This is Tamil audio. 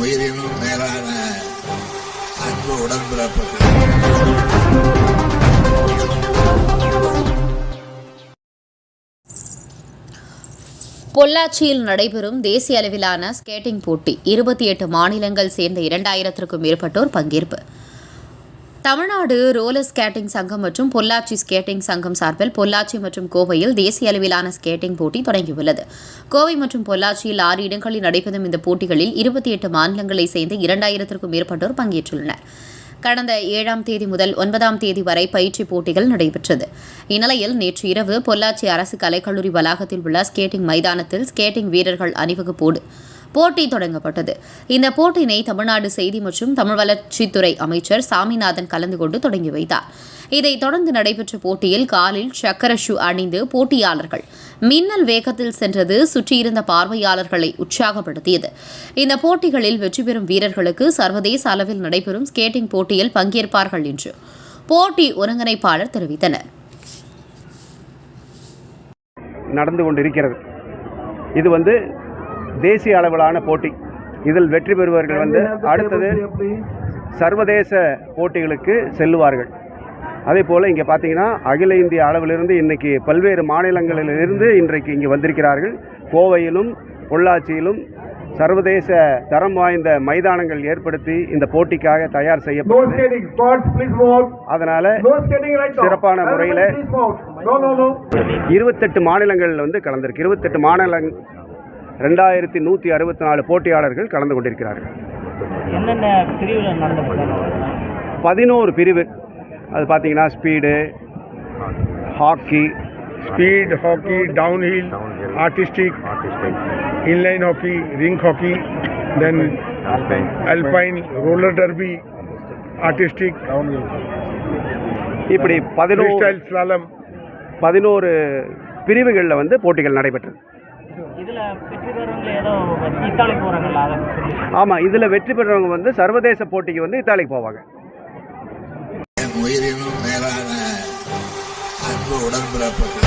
உயிரினும் மேலான அன்பு உடன்பிறப்புகள். பொள்ளாச்சியில் நடைபெறும் தேசிய அளவிலான ஸ்கேட்டிங் போட்டி இருபத்தி எட்டு மாநிலங்கள் சேர்ந்த இரண்டாயிரத்திற்கும் மேற்பட்டோர் பங்கேற்பு. தமிழ்நாடு ரோலர் ஸ்கேட்டிங் சங்கம் மற்றும் பொள்ளாச்சி ஸ்கேட்டிங் சங்கம் சார்பில் பொள்ளாச்சி மற்றும் கோவையில் தேசிய அளவிலான ஸ்கேட்டிங் போட்டி தொடங்கியுள்ளது. கோவை மற்றும் பொள்ளாச்சியில் ஆறு இடங்களில் நடைபெறும் இந்த போட்டிகளில் இருபத்தி எட்டு மாநிலங்களை சேர்ந்த இரண்டாயிரத்திற்கும் மேற்பட்டோர் பங்கேற்றுள்ளனர். கடந்த ஏழாம் தேதி முதல் ஒன்பதாம் தேதி வரை பயிற்சி போட்டிகள் நடைபெற்றது. இந்நிலையில் நேற்று இரவு பொள்ளாச்சி அரசு கலைக்கல்லூரி வளாகத்தில் உள்ள ஸ்கேட்டிங் மைதானத்தில் ஸ்கேட்டிங் வீரர்கள் அணிவகுப்போடு போட்டி தொடங்கப்பட்டது. இந்த போட்டியினை தமிழ்நாடு செய்தி மற்றும் தமிழ் வளர்ச்சித்துறை அமைச்சர் சாமிநாதன் கலந்து கொண்டு தொடங்கி வைத்தார். இதைத் தொடர்ந்து நடைபெற்ற போட்டியில் காலில் சக்கர ஷூ அணிந்து போட்டியாளர்கள் மின்னல் வேகத்தில் சென்றது சுற்றியிருந்த பார்வையாளர்களை உற்சாகப்படுத்தியது. இந்த போட்டிகளில் வெற்றி பெறும் வீரர்களுக்கு சர்வதேச அளவில் நடைபெறும் ஸ்கேட்டிங் போட்டியில் பங்கேற்பார்கள் என்று போட்டி ஒருங்கிணைப்பாளர் தெரிவித்தனர். நடந்து கொண்டிருக்கிறது. இது வந்து தேசிய அளவிலான போட்டி. இதில் வெற்றி பெறுபவர்கள் வந்து அடுத்தது சர்வதேச போட்டிகளுக்கு செல்லுவார்கள். அதே போல் இங்கே பார்த்தீங்கன்னா அகில இந்திய அளவிலிருந்து இன்றைக்கி பல்வேறு மாநிலங்களிலிருந்து இன்றைக்கு இங்கே வந்திருக்கிறார்கள். கோவையிலும் பொள்ளாச்சியிலும் சர்வதேச தரம் வாய்ந்த மைதானங்கள் ஏற்படுத்தி இந்த போட்டிக்காக தயார் செய்யப்பட்டது. அதனால். சிறப்பான முறையில். இருபத்தெட்டு மாநிலங்கள் வந்து கலந்திருக்கு. இருபத்தெட்டு மாநில ரெண்டாயிரத்தி நூற்றி அறுபத்தி நாலு போட்டியாளர்கள் கலந்து கொண்டிருக்கிறார்கள். என்னென்ன பதினோரு பிரிவு. அது பார்த்தீங்கன்னா speed hockey speed hockey, downhill, artistic, inline hockey, rink hockey, then alpine, roller derby, artistic, இப்படி பதினோரு. பதினோரு பிரிவுகளில் வந்து போட்டிகள் நடைபெற்றது. பெறவங்க இத்தாலி ஆமாம் இதில் வெற்றி பெற்றவங்க வந்து சர்வதேச போட்டிக்கு வந்து இத்தாலிக்கு போவாங்க. உயிரினும் மேலான அன்பு உடன்பிறப்புகள்